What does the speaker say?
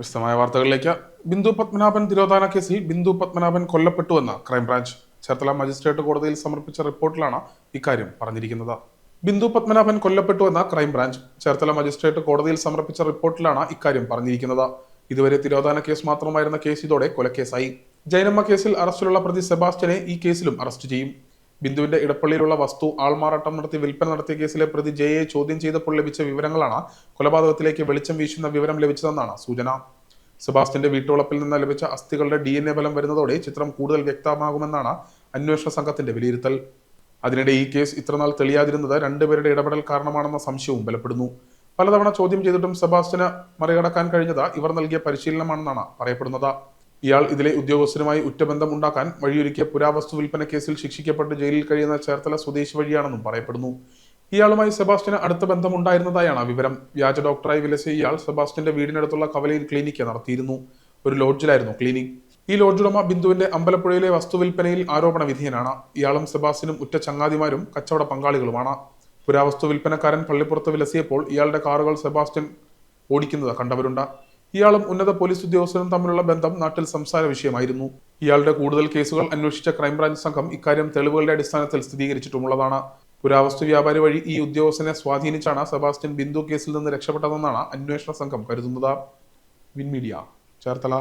വിശദമായ വാർത്തകളിലേക്ക് ബിന്ദു പത്മനാഭൻ തിരോധാന കേസിൽ ബിന്ദു പത്മനാഭൻ കൊല്ലപ്പെട്ടുവെന്ന് ക്രൈംബ്രാഞ്ച് ചേർത്തല മജിസ്ട്രേറ്റ് കോടതിയിൽ സമർപ്പിച്ച റിപ്പോർട്ടിലാണ് ഇക്കാര്യം പറഞ്ഞിരിക്കുന്നത്. ബിന്ദു പത്മനാഭൻ കൊല്ലപ്പെട്ടുവെന്ന ക്രൈംബ്രാഞ്ച് ചേർത്തല മജിസ്ട്രേറ്റ് കോടതിയിൽ സമർപ്പിച്ച റിപ്പോർട്ടിലാണ് ഇക്കാര്യം പറഞ്ഞിരിക്കുന്നത്. ഇതുവരെ തിരോധാന കേസ് മാത്രമായിരുന്ന കേസ് ഇതോടെ കൊലക്കേസായി. ജൈനമ്മ കേസിൽ അറസ്റ്റിലുള്ള പ്രതി സെബാസ്റ്റ്യനെ ഈ കേസിലും അറസ്റ്റ് ചെയ്യും. ബിന്ദുവിന്റെ ഇടപ്പള്ളിയിലുള്ള വസ്തു ആൾമാറാട്ടം നടത്തി വിൽപ്പന നടത്തിയ കേസിലെ പ്രതി ജയയെ ചോദ്യം ചെയ്തപ്പോൾ ലഭിച്ച വിവരങ്ങളാണ് കൊലപാതകത്തിലേക്ക് വെളിച്ചം വീശുന്ന വിവരം ലഭിച്ചതെന്നാണ് സൂചന. സെബാസ്റ്റ്യന്റെ വീട്ടുവളപ്പിൽ നിന്ന് ലഭിച്ച അസ്ഥികളുടെ ഡി എൻ എ ഫലം വരുന്നതോടെ ചിത്രം കൂടുതൽ വ്യക്തമാകുമെന്നാണ് അന്വേഷണ സംഘത്തിന്റെ വിലയിരുത്തൽ. അതിനിടെ ഈ കേസ് ഇത്രനാൾ തെളിയാതിരുന്നത് രണ്ടുപേരുടെ ഇടപെടൽ കാരണമാണെന്ന സംശയവും ബലപ്പെടുന്നു. പലതവണ ചോദ്യം ചെയ്തിട്ടും സെബാസ്റ്റ്യന് മറികടക്കാൻ കഴിഞ്ഞത് ഇവർ നൽകിയ പരിശീലനമാണെന്നാണ് പറയപ്പെടുന്നത്. ഇയാൾ ഇതിലെ ഉദ്യോഗസ്ഥരുമായി ഉറ്റബന്ധം ഉണ്ടാക്കാൻ വഴിയൊരുക്കിയ പുരാവസ്തു വിൽപ്പന കേസിൽ ശിക്ഷിക്കപ്പെട്ട് ജയിലിൽ കഴിയുന്ന ചേർത്തല സ്വദേശി വഴിയാണെന്നും പറയപ്പെടുന്നു. ഇയാളുമായി സെബാസ്റ്റ്യന് അടുത്ത ബന്ധമുണ്ടായിരുന്നതായാണ് വിവരം. വ്യാജ ഡോക്ടറായി വിലസിയ ഇയാൾ സെബാസ്റ്റ്യന്റെ വീടിനടുത്തുള്ള കവലയിൽ ക്ലിനിക്ക് നടത്തിയിരുന്നു. ഒരു ലോഡ്ജിലായിരുന്നു ക്ലിനിക്. ഈ ലോഡ്ജ് ഉടമ ബിന്ദുവിന്റെ അമ്പലപ്പുഴയിലെ വസ്തുവിൽപ്പനയിൽ ആരോപണ വിധേയനാണ്. ഇയാളും സെബാസ്റ്റ്യനും ഉറ്റ ചങ്ങാതിമാരും കച്ചവട പങ്കാളികളുമാണ്. പുരാവസ്തു വിൽപ്പനക്കാരൻ പള്ളിപ്പുറത്ത് വിലസിയപ്പോൾ ഇയാളുടെ കാറുകൾ സെബാസ്റ്റ്യൻ ഓടിക്കുന്നത് കണ്ടവരുണ്ട്. ഇയാളും ഉന്നത പോലീസ് ഉദ്യോഗസ്ഥരും തമ്മിലുള്ള ബന്ധം നാട്ടിൽ സംസാര വിഷയമായിരുന്നു. ഇയാളുടെ കൂടുതൽ കേസുകൾ അന്വേഷിച്ച ക്രൈംബ്രാഞ്ച് സംഘം ഇക്കാര്യം തെളിവുകളുടെ അടിസ്ഥാനത്തിൽ സ്ഥിരീകരിച്ചിട്ടുമുള്ളതാണ്. പുരാവസ്തു വ്യാപാരി വഴി ഈ ഉദ്യോഗസ്ഥനെ സ്വാധീനിച്ചാണ് സെബാസ്റ്റ്യൻ ബിന്ദു കേസിൽ നിന്ന് രക്ഷപ്പെട്ടതെന്നാണ് അന്വേഷണ സംഘം കരുതുന്നത്. വിൻമീഡിയ ചേർത്തല.